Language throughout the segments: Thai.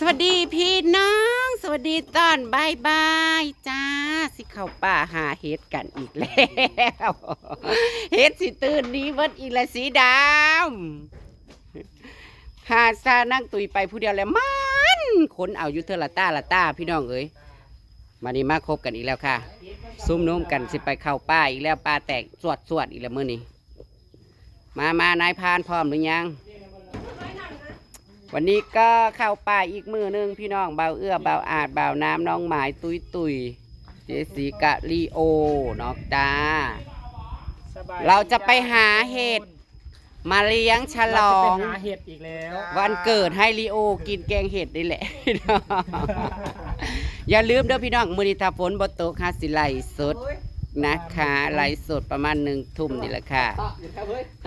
สวัสดีพี่น้อง สวัสดีตอนบายบายจ้า สิเข้าป่าหาเห็ดกันอีกแล้วเห็ดสิตื่นนี้เบิดอีกล้วสีดำหาซานั่งตุยไปผู้เดียวแล้วมันขนเอาอยู่เทอละต้าละต้าพี่น้องเอ้ยมานี่มาคบกันอีกแล้วค่ะ ซุ่มโน้มกันสิไปเข้าป่าอีกแล้วป่าแตกสวดสวดอีกแล้วมื้อนี้ มามานายพานพร้อมหรือยัง วันนี้ก็เข้าป่าอีกมือหนึงพี่น้องเบาเอื้อเบาอาจเบาน้ำน้องหมายตุยตุยเจสีกะลีโอเนอกจ้าเราจะไปหาเห็ดมาเลี้ยงฉลองเราจะไปหาเห็ดอีกแล้ว วันเกิดให้ลีโอกินแกงเห็ดนี่แหละพี่น้องอย่าลืมเด้อพี่น้องมือนิทาฝนบตกฮาสิไลฟ์สด นะคะไลฟ์สดประมาณหนึ่งทุ่มนี่แหละค่ะ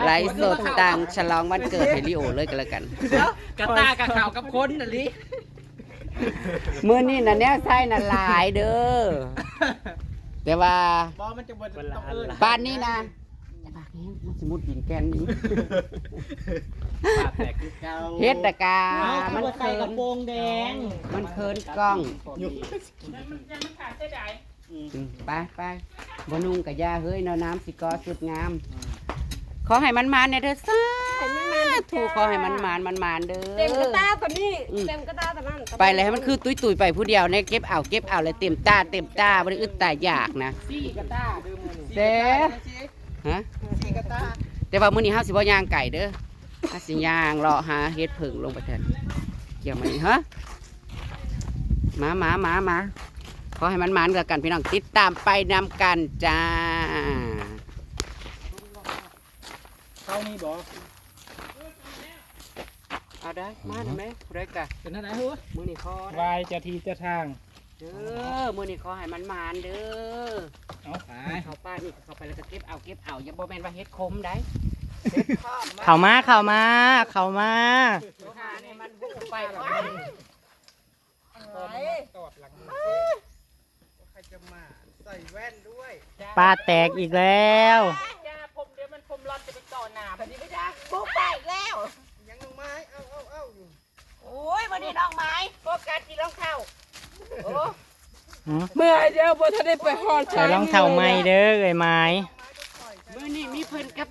ไลฟ์สดต่างฉลองวันเกิดให้ลีโอเลยกันแล้วกัน กระตากับข่าวกับคนน่ะลิมื่อนี้นะแนวใช่น่ะหลายเด้อแต่ว่าบอมันจะบนต้องเอิ้นบ้านนี้นะอย่าปากแห้งมันสมุดดินแกนนี้ปากแตกคือเก่าเฮ็ดตะกามัมันนใส่เคิกระนโปรงแดงมันเคินกล้องอืม ไปไปบนุงกับยาเฮ้ยเนาน้ำสิกอสุดงาม ขอให้มันมานเนี่ยเด้อซ่าถูกขอให้มันมานมันมานเด้อ เต็มกระตาตัวนี้อืมเต็มกระตาตัวนั้นไปเลยให้มันคือตุยตุยๆไปผู้เดียวเนี่ยเก็บเอาเก็บเอาเลยเต็มตาเต็มตาบ่ได้อึดตาอยากนะซี่กระตาเดิมเลยเด้ฮะซี่กระตาแต่ว่ามื้อนี้เฮาสิบ่ย่างไก่เด้อเฮาสิย่างเลาะหาเฮ็ดผึ่งลงไปแทนเกี่ยวมานี่ฮะมามามามาข อให้มันมันกับกันพี่น้องติดตามไปนำกันจ้าเข้านี่บอกเอาได้มาได้ไหมผู้ใดกะเป็นอะไรหัวมื้อนี้ขอวายเจะทีเจะทางเด้อมื้อนี้ขอให้มันมันเด้อเอาหายเข้าป้านี่เข้าไปแล้วก็เก็บเอาเก็บเอาอย่าบ่แม่นว่าเฮ็ดคมได้เข้ามาเข้ามาเข้ามาหาเนี่ยมันบุกไปไปตอดหลังใคร จะมาใส่แว่นด้วยปลาแตกอีกแล้วยาผมเดี๋ยวมันผมร้อนจะไปต่อหนาพอดีไม่ได้บุกไปอีกแล้ว ยังลงไม้เอ้าเอ้าเอ้าอยู่โอ้ยวันนี้น้องไม้โฟกัสที่รองเท้าโอ้หือเมื่อเดียวบ่ทันได้ไปหอดใส่รองเท้าใหม่เด้อเอ้ยไม้มื้อนี้มีเพิ่นกับ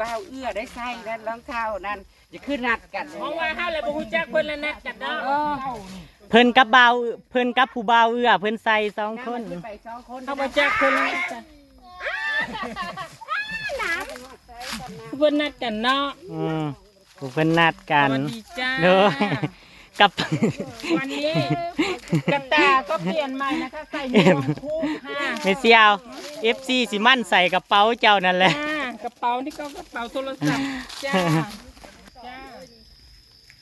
บ่าวเอื้อได้ใส่นั่นรองเท้านั่นอย่าขึ้นนัดกัน มองว่าห้าเลยบ่ฮู้จักเพิ่นแล้วนะจัดเนาะ เออเพิ่นกับเบาวเพิ่นกับผู้บ่าวเอื้อเพิ่นใส่สองคนขึ้นไปสองคนเขาบ่จักเพิ่นแล้วเพิ่นนัดกันเนาะอืมผู้เพิ่นนัดกัสนวัสดีจ้าเด้อกับวันนี้กระตาก็เปลี่ยนใหม่นะคะใส่หมวกคู่ค่ะไม่เสียว FC สิมั่นใส่กระเป๋าเจ้านั่นแหละจ้ากระเป๋านี่ก็กระเป๋าโทรศัพท์จ้าจ้า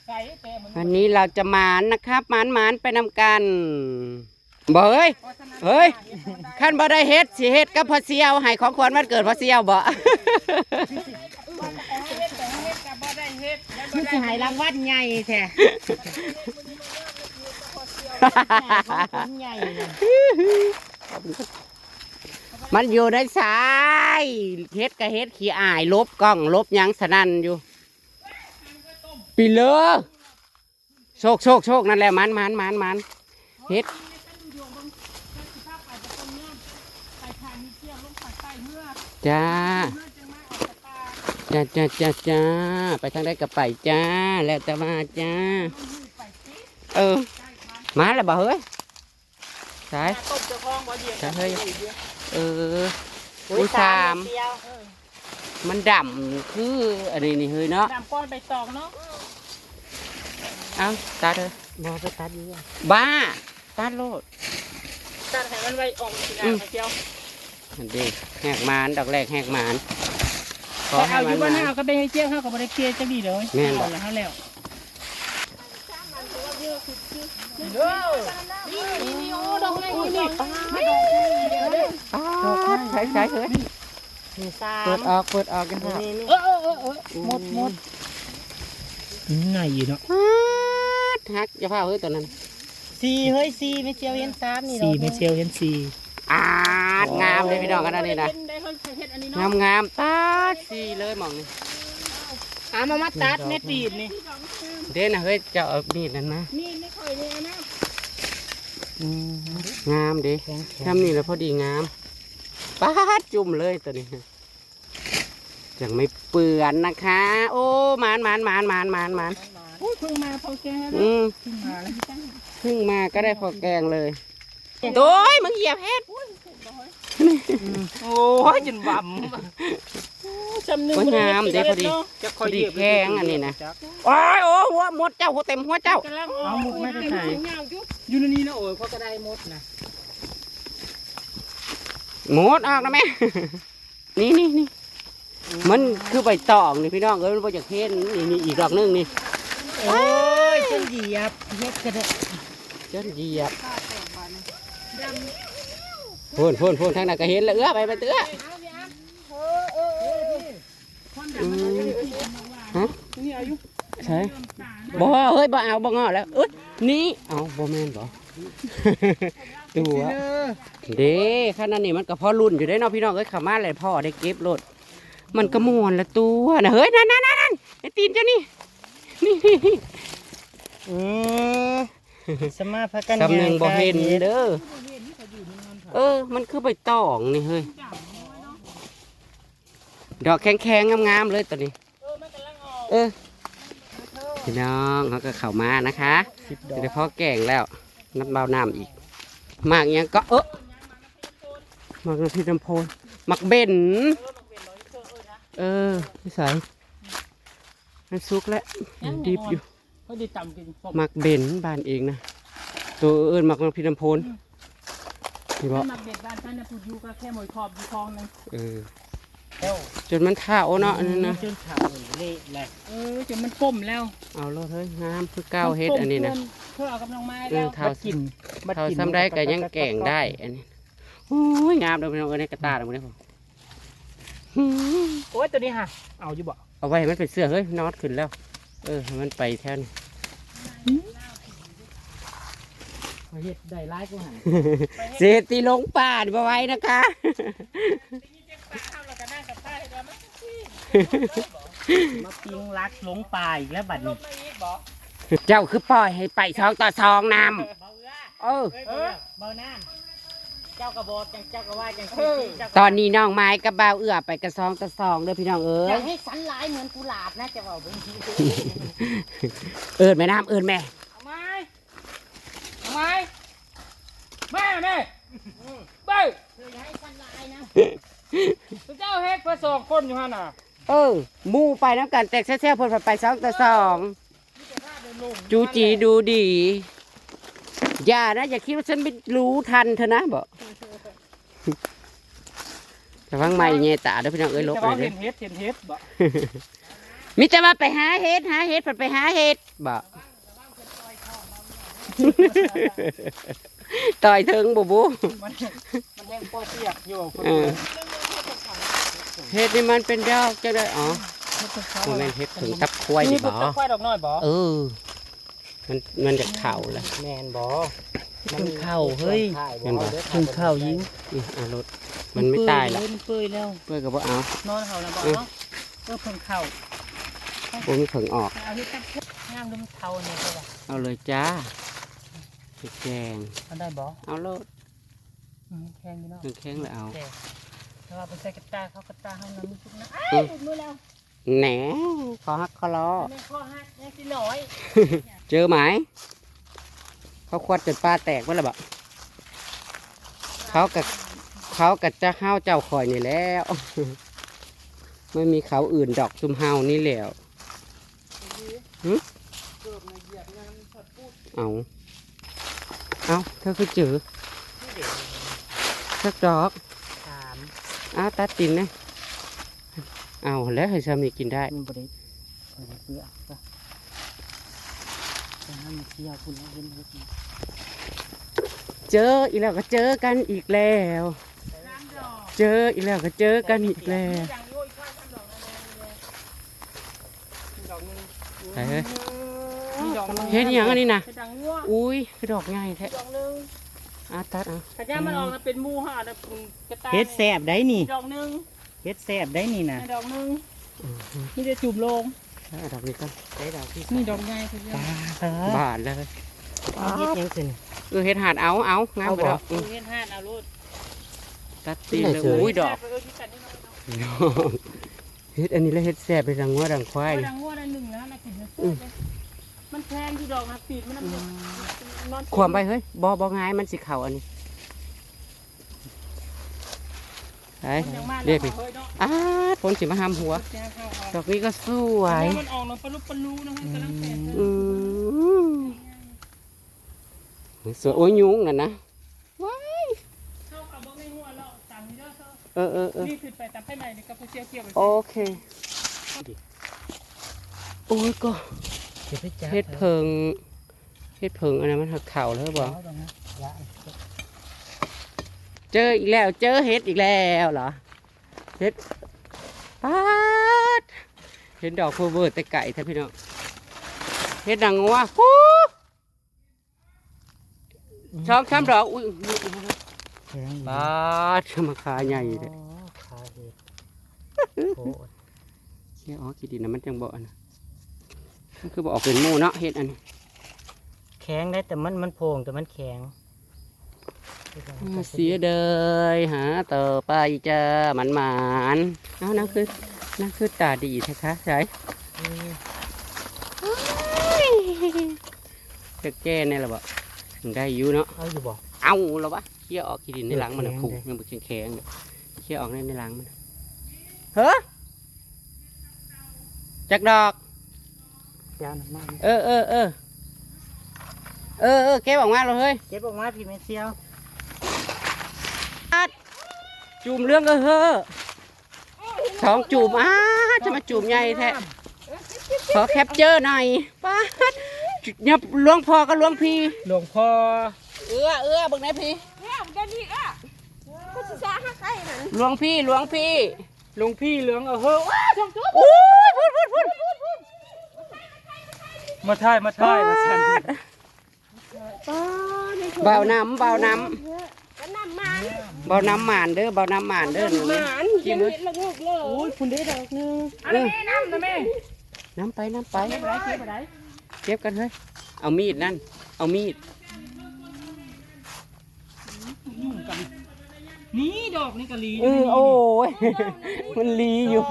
ใส่แต่เหมือน วันนี้เราจะหมานนะครับหมานหมานไปนำกันบ่เฮ้ยเฮ้ยขั้นบ่ได้เฮ็ดสิเฮ็ดกับพ่อเสียวให้ของขวัญวันเกิดพ่อเสียวบ่ มันสิให้รางวัลใหญ่แท้ของใหญ่มันอยู่ในสายเฮ็ดกับเฮ็ดขี้อายลบกล้องลบหยังสนั่นอยู่ ปีเลอโชคโชคโชคนั่นแหละมันมันมันมันเฮ็ดจ้าจ้าจ้าจ้าจ้าไปทางใดก็ไปจ้า แล้วแต่มาจ้า เออ มาแล้วบ่เฮ้ยสายตบเจ้าของบ่เดียวสายเฮ้ยเอออุ้ยสามมันดำคืออันนี้นี่เฮ้ยเนาะดำก้อนใบตองเนาะ เอาตัดเลยบ่ไปตัดอยู่บ้า ตัดโลดตัดให้มันไวออกสินะเจ้าอันเด็กแหกหมานดอกแรกแหกหมานขอแต่ให้เอาอมันยู่บ้านมาเอาก็ไปให้เจ้าเขาก็บ่ได้เคลียร์จักดีเลยแม่นบ่ เอาแล้วแล้วอ้าวใช้ใช้เฮ้ยมีสาเปิมดออกเปิดออกกันเถอะเออเออเออเออหมดหมด ไงเนาะฮักอย่าพาเฮ้ยตัวนั้นสี่เฮ้ยสี่ไม่เจียวเห็นสามนี่สี่ไม่เชียวเห็นสี่อาดงามเลยพี่น้องกันนะนี่นะได้เพิ่นเฮ็ดอันนี้งาเนาะมงามตาสีเลยหมองนี่เอามามาตัดเม็ดตีนนี่เด่นนะเฮ้ยเจะเอามีดนั่นนะนี่ไม่ค่อยนี่นะอืมงามเดิแข็งแข็งทำนี่แล้วพอดีงามป้าดจุ่มเลยตัวนี้ ยังไม่เปื่อนนะคะ โอ้หมานหมานหมานหมานหมานหมานโอ้ยเพิ่งมาพอแกแล้วอืมเพิ่งมาแล้วจ้าเพิ่งมาก็ได้พอแกงเลยโต้ยมึงเหยียบเฮ็ดโอ้ยจนบ่ำจำหนึ่งโอ้ยงามเดี๋ยวพอดีจะพอดีแข้งอันนี้นะโอ้ยโอ้หัวหมดเจ้าหัวเต็มหัวเจ้า เอาหมุกไม่ได้ใส่อยู่ในนี้นะโอ้ยเพราะก็ได้มดนะหมดออกนะแม่นี่นี่นี่ มันคือใบตองนี่พี่น้องเอ้ยมันบ่จากเห็นนี่นี่อีกดอกหนึงนี่โอ้ยจนเหยียบเฮ็ดก็ได้เจ้าเหยียบพูนพูนพูนทางนั้นก็เห็นแล้วเอื้อไปไปเตื้ออืมฮะนี่อายุใช่บ่เฮ้ยบ่เอาบ่งอแล้วเอ้ยนี่เอาบ่แม่นบ่ตัวเด้ขนาดนี้มันก็พอรุ่นอยู่ได้เนาะพี่น้องเอ้ยเข้ามาเลยพ่อได้เก็บรถ มันก็ม่วนละตัวนะเฮ้ยนั่นนั่นนั่นนั่นไอ้ตีนเจ้านี่นี่อืมสมาพากันคำหนึ่งบ่เห็นเด้อเด้อเออ มันคือใบตองนี่เฮ้ยดอกแข็งๆงามๆเลยตัวนี้ เออพี่น้องเขาก็เข้ามานะคะสิบดอจะกได้พอแกงแล้วน้ำเบาน้ำอีกหมากอิหยังก็เออหมากน้ำพริกน้ำโพนหมักเบน เออพี่สายมันสุกแล้วมันดิบอยู่เขาได้จำกินปมหมักเบนบ้านเองนะตัวเอิญหมักน้ำพริกน้ำโพนนี่บอกมักเด็กบ้านท่านนะพูดอยู่ก็แค่หมวยขอบอยู่คลองนึงเออแล้วจนมันเท่าเนาะอันนั้นนะจนขาเละแหละเออจนมันก้มแล้วเอาเลยเฮ้ยงามคือเก้าเฮ็ดอันนี้นะเพื่อเอากำลังไม้เอแล้อวเท่ากินเท่าซ้ำได้ก็ยังแกงได้ อันนี้โอ้ยงามเลยพี่น้องเอ้ยในกระตาเลยผม โอ้ยตัวนี้ฮะเอาอยู่บ่เอาไว้ให้มันเป็นเสื้อเฮ้ยนอดขึ้นแล้ว เออให้มันไปแถวนี้เฮ็ดได้ร้ายกูหันเศรษฐีลงป่าดิบ่ไว้นะคะมาปิงรักหลงป่าอีกแล้วบัดนี้เจ้าคือปล่อยให้ไปซองต่อซองนำเออเออเบาน้ำเจ้ากระบอกจังเจ้ากระว่าจังซี่เจ้าตอนนี้น้องไม้กับบ่าวเอื้อไปกระซองต่อซองเด้อพี่น้องเอ้อยยากให้สันหลายเหมือนกุหลาบนะจะบอกเบิ่งทีเอิญแม่น้ำเอิญแม่ เอาไม้เอาไม้แม่แม่เบ้ยอยากให้สันหลายนะเจ้าเฮ็ดเพื่อสองคนอยู่หั่นน่ะเออหมู่ไปน้ำกันแตกแซ่ๆเพิ่นไปซองต่อซองจูจีดูดี อย่านะอย่าคิดว่าฉันไม่รู้ทันเธอนะบอกระวังไม่เงยตาเด้อพี่น้องเอ้ยลบจะเลว่ายเด้เห็อนเฮ็ดเห็นเฮ็ดบ่มิแต่ว่าไปหาเห็ดหาเห็ดเพิ่นไปหาเห็ดบอกต่อยถึงบูบูมันมันแห้งปอเปียกอยู่คนเออเห็ดนี่มันเป็นดอกจะได้อ๋อมันเป็นเห็ดถึงตับควายนี่นี่บ่บ่ตะควายดอกน้อยบ่เออ มันมันจะเข่าแหละแมนบ่มันเข้าเฮ้ยเห็นบ่ถึงเข้ายิงนี่อะรถมันไม่ตายละมันเปื่อยแล้วเพื่อกับว่าเอานอนเฮานะบ่เออเนาะเออเพิ่งเข้าโอ้มีผึ่งออกเอาเฮ็ดตั้งงามดูมันเท่านี่ใช่ป่ะเอาเลยจ้าพริกแกงมันได้บ่เอาโลดอืมแข็งอยู่เนาะน้ำแข็งเลยเอาแต่ว่าไปใส่กระตาเขากระตาเฮานั้นมีทุกนะอืมดูมือแล้ว แหนขอฮักขอรอแม่ข้อหักแม่สิน้อยเจอไหมเขาควัดจนปลาแตกไปแล้วบ่เขากับเขากับจะห้าวเจ้าข่อยนี่แล้ว ไม่มีเขาอื่นดอกซุมเฮานี่แล้วหึเอาเอาเธอคือจือสักดอกสามอ้าวตัดตินนะ เอาแล้วให้ซามีกินได้มันบ่ได้บ่ได้เปื่อยก็จะให้มันเที่ยวคุณเห็นเฮ็ดนี่เจออีกแล้วก็เจอกันอีกแล้ว เจออีกแล้วก็เจอกันอีกแล้วไปเฮ้ยมีดอกนึงเฮ็ดอหย่างอันนี้นะเฮ็ดดังงัวอุ้ยคือดอกใหญ่แท้ดอกนึงอาตัดเอาถ้าย่ามันออกมาเป็นหมู่ห่าแต่กระตาเฮ็ดแซ่บได้นี่ดอกนึง เฮ็ดแซ่บได้นี่นะดอกนึงนี่จะจุ่มลงเอาดอกนี้ก็ได้ดอกที่นี่ดอกใหญ่คือปลาบาทเลยเฮ็ดยังสิเออเฮ็ดหาดเอาเอางามเอาบ่บ่ดอกอืมเฮ็ดห้าเอาลูกตัดตีนเลยอุ้ยดอกเออที่กันนี่น้อยน้องเฮ็ดอันนี้แล้วเฮ็ดแซ่บไปดังงัวดังควายๆนี่ดังงัวดังหนึ่งนะนะกินมันแพงที่ดอกนะปีดมันนอนขวามไปเฮ้ยบ่บ่ง่ายมันสิเข้าอันนี้ ไปยังมาเรียกเลดิยเนาะอ้าฝนสิมาหามหัวแจ้งเข้าเอาดอกนี้ก็สวยมันออกมาปลุกปลูนะมันกำลังแตกอืมสวยโอ้ยยุงน่ะนะเข้ากับบ่ไม่หัวเราตามนี้เด้อเออเออเออนี่ขึ้นไปตามไปใหม่นี่กับผู้เชี่ยวเกี่ยวไปโอเคโอ้ยก็จะไปจับเฮ็ดเพิงเฮ็ดเพิงอันนั้นมันหักเข่าแล้วบ่ เจออีกแล้ว เจอเฮ็ดอีกแล้วเหรอเฮ็ดป๊าดเห็นดอกโฟเวอร์แต่ไก่แท้พี่น้องเฮ็ดดังงัวฮู้ชอบช้ำดอกอุ้ยป๊าดมาคาใหญ่เลยขาเห็ดเชี่ยอ๋อขี้ดินนะมันจังบ่อนะมันคือบ่ออกเป็นหมูเนาะเฮ็ดอันนี้แข็งได้แต่มันมันโพงแต่มันแข็ง เสียเดยหาต่อไปจะหมันหมานเอานั่นคือนั่นคือตาดีแท้คะใช่จะแก้แน่ละบ่ถึงได้อยู่เนาะเอาอยู่บ่เอาแล้วะเชี่ยออกขี้ดินในหลังมันนะผูกเลยยังบึกแข็งเนี่ยเชี่ยออกในในหลังมันเฮ้อจักดอกยาวมากเออเออเออเออเออแกบอกมาเลยเฮ้ยเก็บออกมาพี่เมเซียว จูมเรื่องก็เฮ้อสองจูมอ้าจะมาจูมใหญ่แท้ขอแคปเจอร์หน่อยป้าดยับหลวงพ่อกับหลวงพี่ หลวงพ่อเอื้อเอื้อเบังไหนพี่เนี่ยมันจะดีอะก็จะซ่าห้าไข่นั่นหลวงพี่หลวงพี่หลวงพี่เหลืองเอาเฮ้อว้าอู้ยพูดพูดพูดมาถ่ายมาถ่ายมาสั่นเบาน้ำเบาน้ก็น้ำมันำ เบาน้ำหมานเด้อเบาน้ำหมานเด้อหนูหนี่มันยังเห็นละงกเลยโอ้ยคุณได้ดอกนึงเออน้ำนะแม่น้ำไปน้ำไปเก็บอะไรเก็บอะไรเก็บกันเฮ้ยเอามีดนั่น เอามีดยุ่งกันนี่ดอกนี่กะลีเออโอ้ยมันลีอยู่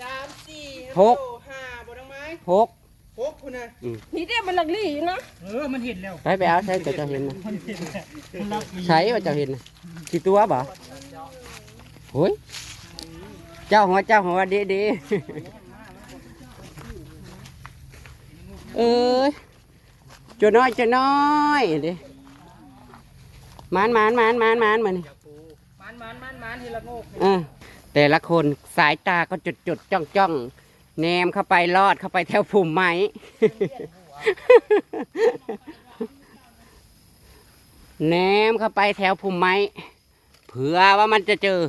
สามสี่หกห้าบ่ต้องไม้หก หกคุณนะนี่เดี๋ยวมันหลักลี่นะเออมันเห็นแล้วไปไปเอาใช้เจ้าเจ้าเห็นนะมันเห็นแล้วมันรักดีใช้ว่าเจ้าเห็นนะกี่ตัวบ่โอ้ยเจ้าหัวเจ้าหัวดีดีเอ้ยจะน้อยจะน้อยดิมานมานมานมานมานมานี่มันมันมันมันเห็นละโงกเออแต่ละคนสายตาก็จดจดจ้องจ้อง แนมเข้าไปลอดเข้าไปแถวผุ่มไม้ แนมเข้าไปแถวผุ่มไม้ เผื่อว่ามันจะเจอ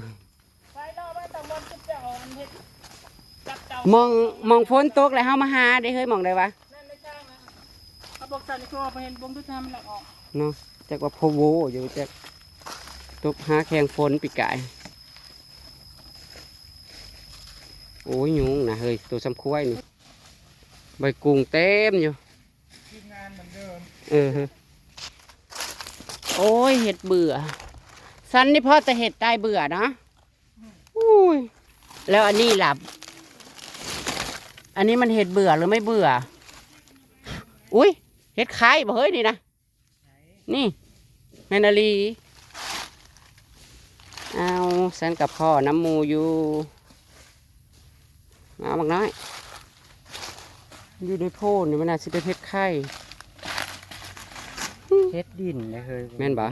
ไปรอไว้ตะมนจะเจ้ามันเห็ดจับเจ้ามองมองฝนตกแล้วเฮามาหาได้เฮ้ยมองได้วะนั่นไม่จ้างนะเขาบอกสันนี่ก็ไปเห็นบงทุกทางมันหลักออก เนาะจักว่าพโวอยู่จักตกหาแข่งฝนปีกาย โอ้ยยุงนะเฮ้ยตัวสำควายนี่ใบกุ้งเต็มอยู่ทีมงานเหมือนเดิมเออโอ้ยเห็ดเบื่อสันนี่พ่อแต่เห็ดตายเบื่อนะอุ้ยแล้วอันนี้ล่ะอันนี้มันเห็ดเบื่อหรือไม่เบื่อ อุ้ยเห็ดคล้ายบ่เฮ้ยนี่นะนี่แมนาลี เอาสันกับพ่อน้ำมูอยู่ เอาบักน้อย อยู่ในโพนนี่มันน่าสิเป็นเห็ดไข่เฮ็ดดินเลยเคยแม่นบ่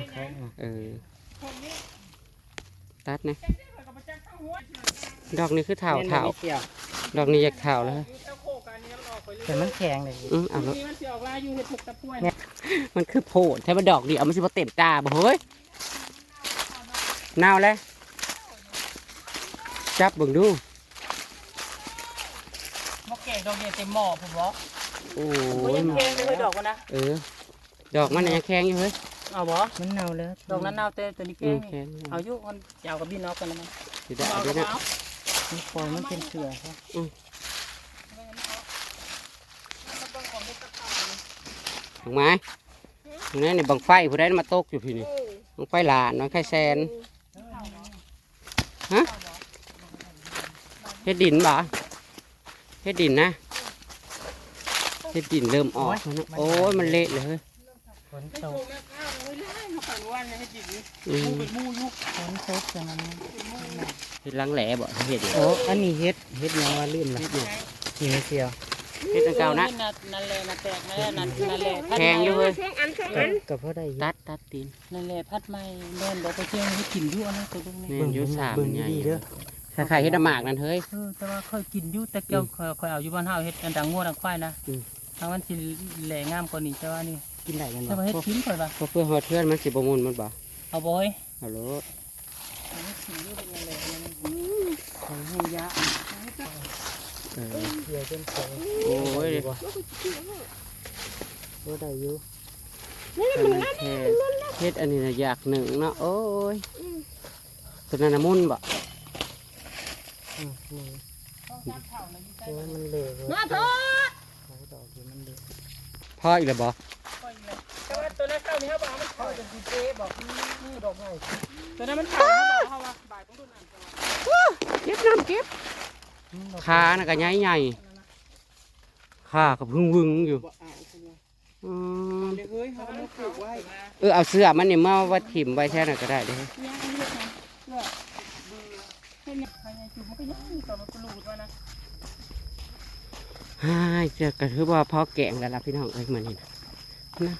เออตัดนะดอกนี้คือเถาเถาดอกนี้อยากเถาแล้วแต่มันแข็งเลยอืมเอาแล้วนี่มันเสียออกลายอยู่เห็ดถูกตะป่วยมันคือโพดแท้มันดอกเดียวมันสิบ่เต็มตาบ่เฮ้ยนาวแล้วจับเบิ่งดูมะแกง ดอกเดียวเต็มหม้อผมบอกโอ้โอ้ยยยังแข็งเลยดอกมันนะเออ ดอกมันน่ะยังแข็งอยู่เฮ้ยเอาบ่มันเน่าแล้วดอกนั้นเน่าแต่ตัวนี้อืแข็มงแข็งเอาอยู่มันจะเอากับพี่น้องกันแล้วมั้งสิได้เอาเอากัด้บวยนะเอามีฟองมันเป็นเสือครับถูกไหมนี่นี่บังไฟผู้ใดมาตกอยู่พี่นี่เออบังไฟหลานน้องไข่แซนฮะเฮ็ดดินบ่ เฮ็ดดินนะเฮ็ดดินเริ่มออกแล้วนะโอ้ยมันเละเลยเฮ้ยฝนตกอืมฝนตกจังนั้นเฮ็ดลังแหล่บ่เฮ็ดดิโอ้อันนี้เฮ็ดเฮ็ดยังว่าลืมละนี่ไม่เสียวเฮ็ดอันเก่านะนั่นแหละนั่นแตกนั่นแหละนั่นนั่นแหละแพงอยู่เว้ยแข่งอันแข่งอันกับพ่อได้ตัดตัดตีนนั่นแหละพัดไม้แม่นบอกไปเชียงให้กินอยู่อันนั้นตัวตรงนี้แม่นอยู่สามใหญ่เด้อ คล้ายๆเฮ็ดน้ำหมากนั่นเฮ้ย เออแต่ว่าค่อยกินอยู่แต่เกี่ยวค่อยค่อยเอาอยู่บ้านเฮาเฮ็ดกันดังงัวดังควายนะอืม ทางมันสิแหล่งามกว่านี้แต่ว่านี่กินได้กันแต่ว่าเฮ็ดกินค่อยว่าเพราะเพื่อฮอดเทือนมันสิบ่มุนมันบ่เอาบ่เฮ้ยฮัลโหลให้ยะเออเดี๋ยวจนสองโอ้ยบ่ได้อยู่ทำไมแค่เฮ็ดอันนี้น่ะอยากหนึ่งเนาะโอ้ยตัวนั้นน่ะมุนบ่อื มนี่โอ้ยมันเหลวมาเถอะเขาดอกอยู่มันเหลวพออีกแล้วบ่แต่ว่าตัวนั้นเข้านี่เขาบอกว่ามันเข้าจนดีเจบอกนี่ดอกไม้ตัวนั้นมันเข้าเขาบอกเขาว่าบ่ายต้องดูน้ำก่อนเก็บน้ำเก็บขาน่ะก็ใหญ่ใหญ่ขาก็พึ่งวึงอยู่อืมเดี๋ยวเฮ้ยเขาเอามาปลูกไว้เออเอาเสื้อมันนี่มาไวัดถิ่มไว้แค่นั้นก็ได้เด้อยั นก็ยังต่อมันกรูดว่านะฮ่าเจอก็ถือว่าพ่อแกงแล้วล่ะพี่น้องเอ้ยมื้อนี้นะ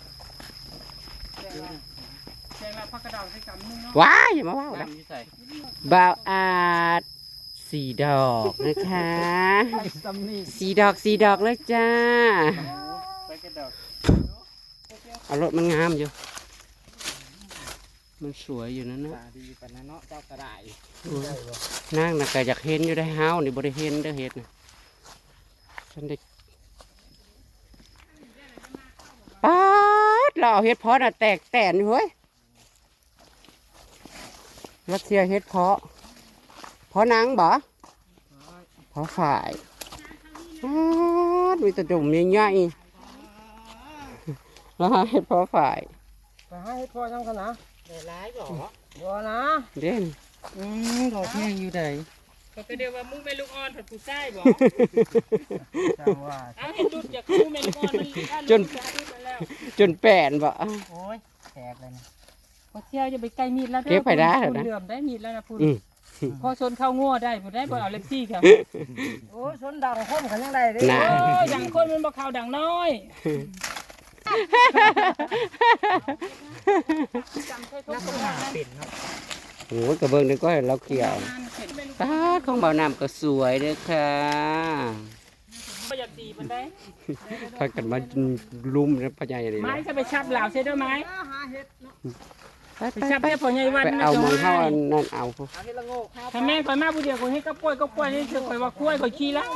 แจงละแจงละพักกระดาษใส่กำนึงเนาะว้ายอย่ามาว้าวนะบ่าวอาดสีดอกนะคะซ้ำนี่สีดอกสีดอกเลยจ้าไปกระดาษเอารถมันงามอยู่ มันสวยอยู่นั่นนะตาดีปานนั้นเนาะเจ้ากระดาษโอ้ยนั่งน่ะก็อยากเห็นอยู่ได้เฮานี่บ่ได้เห็นเด้อเฮ็ดน่ะฉันได้ป๊าดเราเอาเฮ็ดเพาะน่ะแตกแตนอยู่เฮ้ยรัสเซียเฮ็ดเพาะเพาะนางบ่เพาะฝ่ายป๊าดมีแตะจุ่มใหญ่ๆแล้วหาเฮ็ดเพาะฝ่าย ไปให้พ่อทำกันนะ ได้ร้ายบ่บ่นะเด่นอืมดอกแห้งอยู่ใดก็จะเดียวว่ามุ้งแม่ลูกอ่อนผัดผู้ใต้บ่จังว่าเอาเห็นดุดอยากคู่แม่ลูกอ่อนมันจนจนแปนบ่โอ้ยแตกเลยนะพอเที่ยวจะไปใกล้มีดแล้วเก็บไปได้เหรอนะเหลื่อมได้มีดแล้วนะพูดอืมพอชนเข้างัวได้บ่ได้บ่เอาเล็บซี่ครับโอ้ยสนดังคนกันยังได้เด้น่ะโอ้ยดังคนมันบ่เข้าดังน้อย โอ้ยกระเบื้องนี่ก็ให้เราเกี่ยวงานเสร็จไม่รู้ตาดของเบาน้ำก็สวยเด้อค่ะบ่อยากตีมันได้พากันมาลุมนะพญายนี่ไม้นะจะไปชับเหล่าใช่ด้วยไหมไปไปไปชับไปเนี่ยพ่อใหญ่วันไปเอามองเข้าอันนั่นเอาพวกถ้าแม่ข่อยมาผู้เดียวข่อยให้กับกล้วยกับกล้วยนี่คือข่อยว่ากล้วยข่อยขี้แล้ว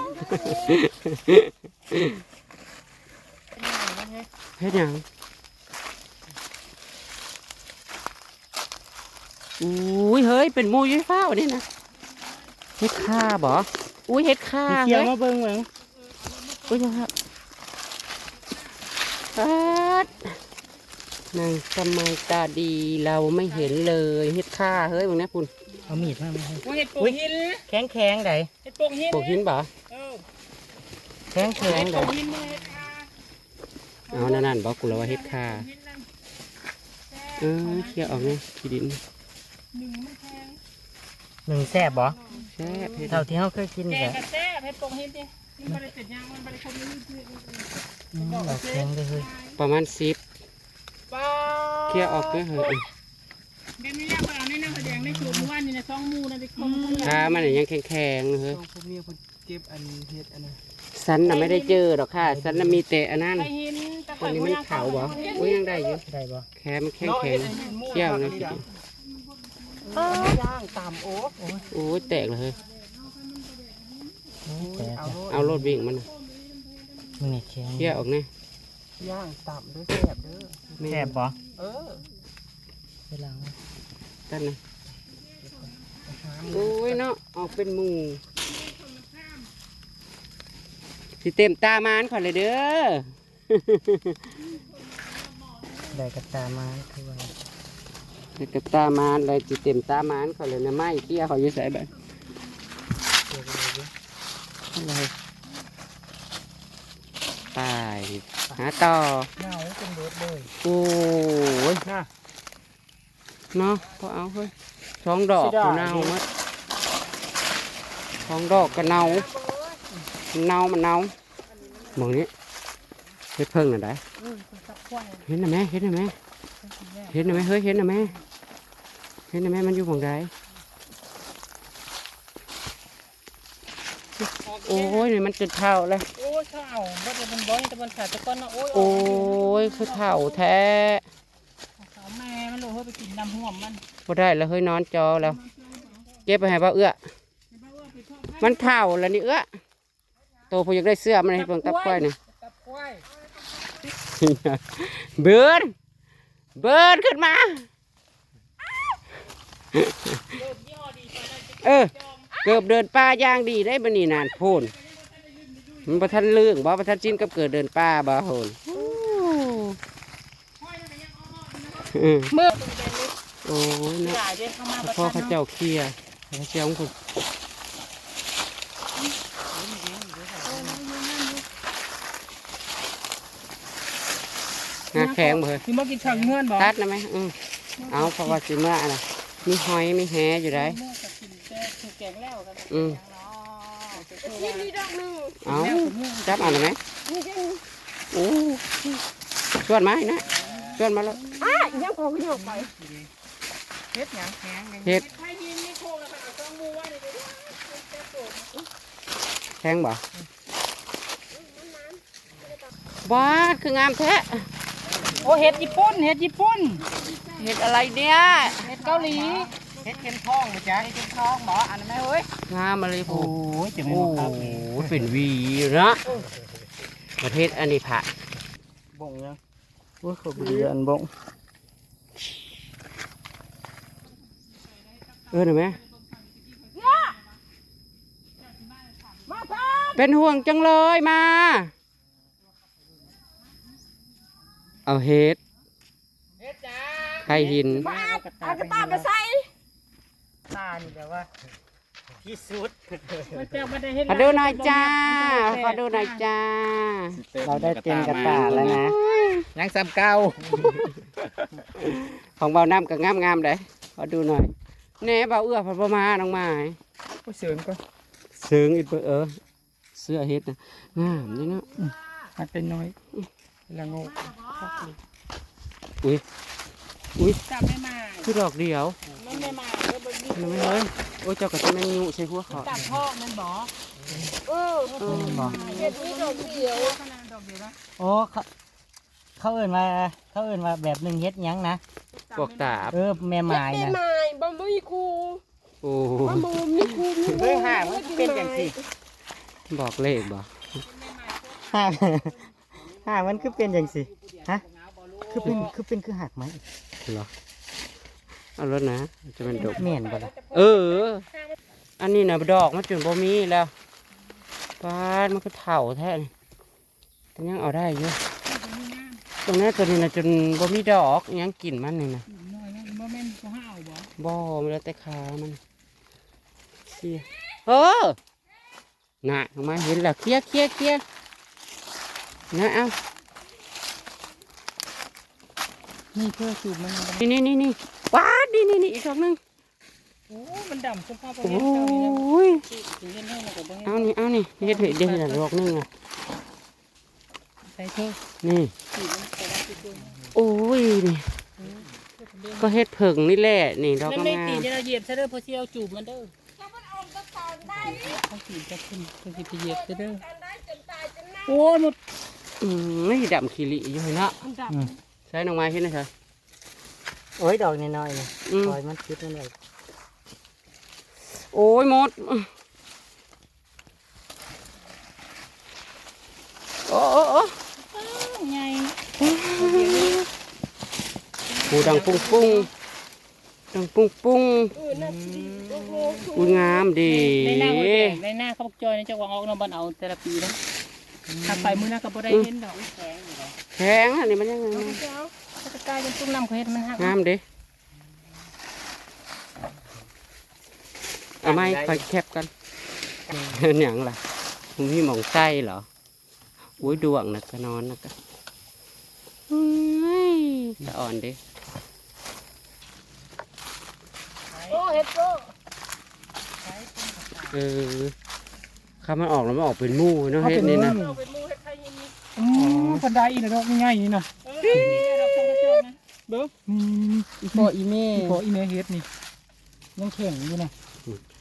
เฮ็ดหยังอุ้ยเฮ้ยเป็นหมูอยี่ฟ้าวนี่นะเฮ็ดข้าบ่อุ้ยเฮ็ดข้าเที่ยวเฮ้ยมาเบิ่งเหมือนอุ้ยยังครับปัดนางทำไมตาดีเราไม่เห็นเลยเฮ็ดข้าเฮ้ยมึงนะคุณเอามีดมาไม่ให้กูเห็ดโป่งหินแข็งแข็งๆไดเห็ดโป่งหินปลูกหินบ่เออแข็งแข็งเห็ดๆไดโป่งหิน เนี่ยเห็ดคาเอานั่นนั่นบอกกูแล้วว่าเฮ็ดข้าหินนั่นเออเคลียร์ออกนี่ขี้ดินหนึ่งมันแพงหนึ่งแซ่บบ่แซ่บเฮ็ดเท่าที่เฮาเคยกินแกแหละงกระแซ่บเห็ดโป่งหินดิมันบริสุทธิ์ยังมันบริสุทธิ์นี่คืออืมดอกแข็งเลยเฮ้ยประมาณสิบป้าเคลียร์ออกด้วยเฮ้ยเดี๋ยวนี้อยากไปเอาในน้ำแสดงในชุดวันนี่นะสองหมูนะไปคมคนละขามันน่ะยังแข็งๆเฮ้ยพวกเมียคนเก็บอันเห็ดอันนั้น สันน่ะไม่ได้เจอหรอกค่ะ สันน่ะมีแต่อันนั้นไปหินตะอันนี้มันขาวบ่อุ้ยยังได้อยู่ได้บ่แค่มันแข็งๆเคี่ยวนะขี้ดินย่างตามโอ๊กโอ้ยแตกเลยเฮ้ยแตกเอาอะเอารถวิ่งมันน่ะมันนี่แข็งเคลียร์ออกนี่ย่างตามด้วยแซ่บเด้อแซ่บบ่เออเวลาตั้นนะโอ้ยเนาะออกเป็นหมู สิเต็มตามานขอนเลยเด้อ ได้กระตามาคือว่าเด็กกับตามานเลยจิเต็มตามานเขาเลยนะไม่เกี้ยเขาอยู่ใส่แบบเกี่ยวกับอะไรอะไรไปหาต่อเน่าเป็นเบิดเลยโอ้ยน่ะเนาะพอเอาเฮ้ยสองดอกสิได้ก็เน่าหมัดสองดอกก็เน่า เน่ามันเน่าหมองนี้เฮ็ดเพิ่งน่ะได้เห็นน่ะแม่เห็นน่ะแม่เห็นน่ะแม่เฮ้ยเห็นน่ะแม่เห็นน่ะแม่มันอยู่หมองใดโอ้ยนี่มันจุดเท่าเลยโอ้ยเขาเอาบ่ได้เป็นบ่อยแต่มันขาดตะก้อนเนาะโอ้ยโอ้ยคือเท่าแท้เอาแม่มันลงเฮ้ยไปกินน้ำห่วมมันบ่ได้แล้วเฮ้ยนอนจอแล้ว เก็บไปให้บ่าวเอื้อมันเท่าแล้วนี่เอื้อ โตพออยากได้เสื้อมันให้เบิ่งกับควายนี่กับควายเบิร์นเบิร์นขึ้นมาเออเกือบเดินป่าย่างดีได้บันนี่นานโพนมันประทันเรื่องบ่ประทันจิ้นกับเกิดเดินป่าบ่โหนเออเมื่อโอ้ยนะจ่ายเด้เข้ามาประพ่อทานเข้าเจ้าเคลียร์เข้าเจ้าของคุณ งาแข็งเบยที่มากินข้าวเงื่อนบ่ตัดนะไหมอืมเอาเพราะว่าสิมาอะไรมีหอยมีแหอยู่ได้เมื่อกับกินแต่ถูกแกงแล้วกันอืมนี่มีดอกหนึ่งเอาจับเอ่านไหมนี่จังโอ้ชวนมาให้นะชวนมาแล้วอะยังพอขึ้นออกไปเฮ็ดหยังแข็งเฮ็ดใครยินนี่โคงแล้วมันเอาต้องมูไว้เลยเด้อแทงบ่บ้าคืองามแท้ โอ้เฮ็ดญี่ปุ่นเฮ็ดญี่ปุ่น เห็ดอะไรเนี่ยเฮ็ดเกาหลีเฮ็ดเข็มทองบ่จ๊ะเฮ็ดเข็มทองบ่อันนั้นไหมเอ้ยงามมาเลยโอ้ผูยจะไม่โอ้บอกครับโหเป็นวีนะประเทศอันนี้ผะบ่งยังโอ้ยเขาบ่ดีอันบ่งเออหน่อยไหมมาเถอะเป็นห่วงจังเลยมา เอาเฮ็ดเฮ็ดจ้าไข่หินมาเอากระตาไปใส่ตานี่แบบว่าที่สุดมันจะบ่ได้เฮ็ดขอดูหน่อยจ้าขอดูหน่อยจ้า เราได้เต็มกระตาแล้วนะยังซ้ำเก่าของเบาน้ำก็งามงามๆเลยขอดูหน่อยแหน่เบาเอื้อพอประมาน้องไม้ผู้เสริมก็เสืองอีกเบอเออเสื้อเฮ็ดนะงามนี่เนาะมันเป็นน้อย ละโงกอุ้ยอุ้ยจับไม่มาคือดอกเดียวมันไม่มาก็บ่มีมันไม่เลยโอ้ยเจ้าก็จะไม่ยุใส่หัวเขาจับพ่อมันบ่เออเออบอกเห็ดนี่ดอกเดียวขนาดดอกเดียวนะโอ้เขาเขาเอื่นมาเขาเอื่นมาแบบหนึ่งเฮ็ดหยังนะพวกตาบเออแม่เห็ดไม้ได้นะไม้บ่มีครูโอ้บ่มูมีครูมีเฮ้ยห่ามันเป็นอย่างสิบอกเลขบอกห่า ห่ามันคือเป็นอย่างสิฮะคือเป็นคือเป็นคือหักไหมเหรอเอารถนะจะเป็นดอกแม่นบ่ล่ะเออ อันนี้นะดอกมันจนบ่มีแล้วป้านมันก็เถ่าแท้นี่แต่ยังเอาได้อยู่ตรงนี้ตัวนี้นะจนบ่มีดอกยังกลิ่นมันนี่นะน้อยนะบ่แม่นบ่ห้าวบ่บ่มันแล้วแต่ขามันเสียเออน่ะออกมาเห็นแล้วเคลียร์เคลียร์เคลียร์ นะเอานี่เพื่อจูบมันนี่นี่นี่นี่ว้าดนี่นี่นี่อีกดอกหนึงโอ้ มันดำสุภาพบ่โอเห็นเจ้านี่นะ้ยสิเห็นให้มันก็บ่เห็นเอานี่เอานี่เฮ็ดเห็ดเดี๋ยวเห็ดดอกหนึงอะใส่เถอะนี่สิมันก็ได้สิตัวโอ้ยนี่ก็เฮ็ดเผิงนี่แหละนี่ดอกนั่นงาไม่ตีมจะเหยียบซะเด้อเพอสิเอาจูบมันเด้อถ้ามันออกกระตอนได้เขาสิจะขึ้นเขาสิไปเหยียบซะเด้อกันได้จนตายจนน่าโอ้ยหมดๆ อืมไม่ดำขี้ลิอยู่เนาะมันดใช้น้องไม้เห็นไหมคะโอ้ยดอกน้อยๆนะอืมปล่อยมันคิดมันเลยโอ้ยหมดโอ้โอ้โอ้ำใหญ่หูดังปุ้งปุ้งดังปุ้งปุ้งเออน่าสิโอ้โหอุ้ยงามดีในหน้าหัวแดงในหน้าเขาบอกจอยในจังหวัดออกนำบ้านเอาแต่ละปีนะ ถ้าไปมื้อหน้าก็บ่ได้เห็นดอกแข็งอยู่แล้วแพงอันนี้มันยังไงเจ้ามันจะกลายเป็นตุ้มน้ำเขาเห็ดมันหักงามเด้เอาไม้ไปแคบกันเป็นหยังล่ะมึงพี่หมองไส้เหรออุ้ยดวงนะก็นอนนะก็เฮ้ยสะอ่อนเด้โอ้เห็ดโก้เออ ข้ามันออกแล้วมันออกเป็นหมู่เนาะเฮ็ดนี่นะเราเป็นหมูเห็ดไทยยินนี่อืมคนใดอีกนะดอกง่ายๆนี่นะเออเราคงกระเจ้านะเบิ้งอืมอีพออีแม่อีพออีเมเฮ็ดนี่ยังแข็งอยู่นะ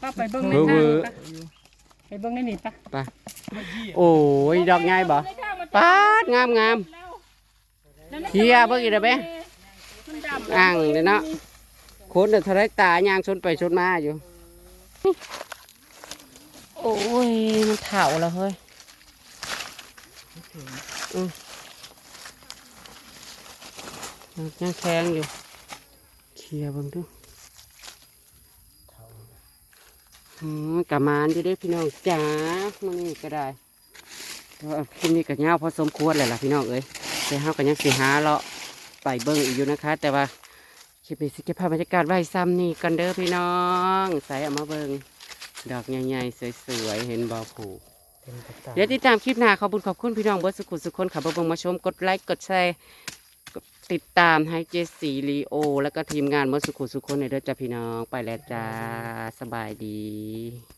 ป้าไปเบิ้งในทางนี่ปะไปเบิ้งในนี่ปะไปโอ้ยดอกง่ายบ่ในทางมันปาดงามงามเฮียเบิ่งอีกแล้วแม่มันดำอ่างเลยเนาะคนเดือดทะเลตายางชนไปชนมาอยู่ โอ้ย มันเถาแล้วเฮ้ยอืมยังแข็งอยู่ เคลียร์เบังดูอืมกะมานอยู่เด้อพี่น้องจ๋ามันนี่ก็ได้แต่ว่าคลิปนี้ก็ยาวพอสมควรเลยล่ะพี่น้องเอ้ยแต่เฮาก็ยังสิหาเลาะไปเบิ่งอีกอยู่นะคะ แต่ว่าคลิปนี้สิเก็บภาพบรรยากาศไว้ซ้ำนี่กันเด้อพี่น้อง ใส่เอามาเบิ่ง ดอกใหญ่ๆสวยๆเห็นบ่ผูเต็มกระตาเดี๋ยวติดตามคลิปหน้าขอบคุณขอบคุณพี่น้องเบิร์ดสุขุมสุขคนขับเบิ่งมาชมกดไลค์กดแชร์กดติดตามให้เจสสีลีโอ แล้วก็ทีมงานเบิร์ดสุขุมสุขคนในเด้อจ้าพี่น้องไปแล้วจ้าสบายดี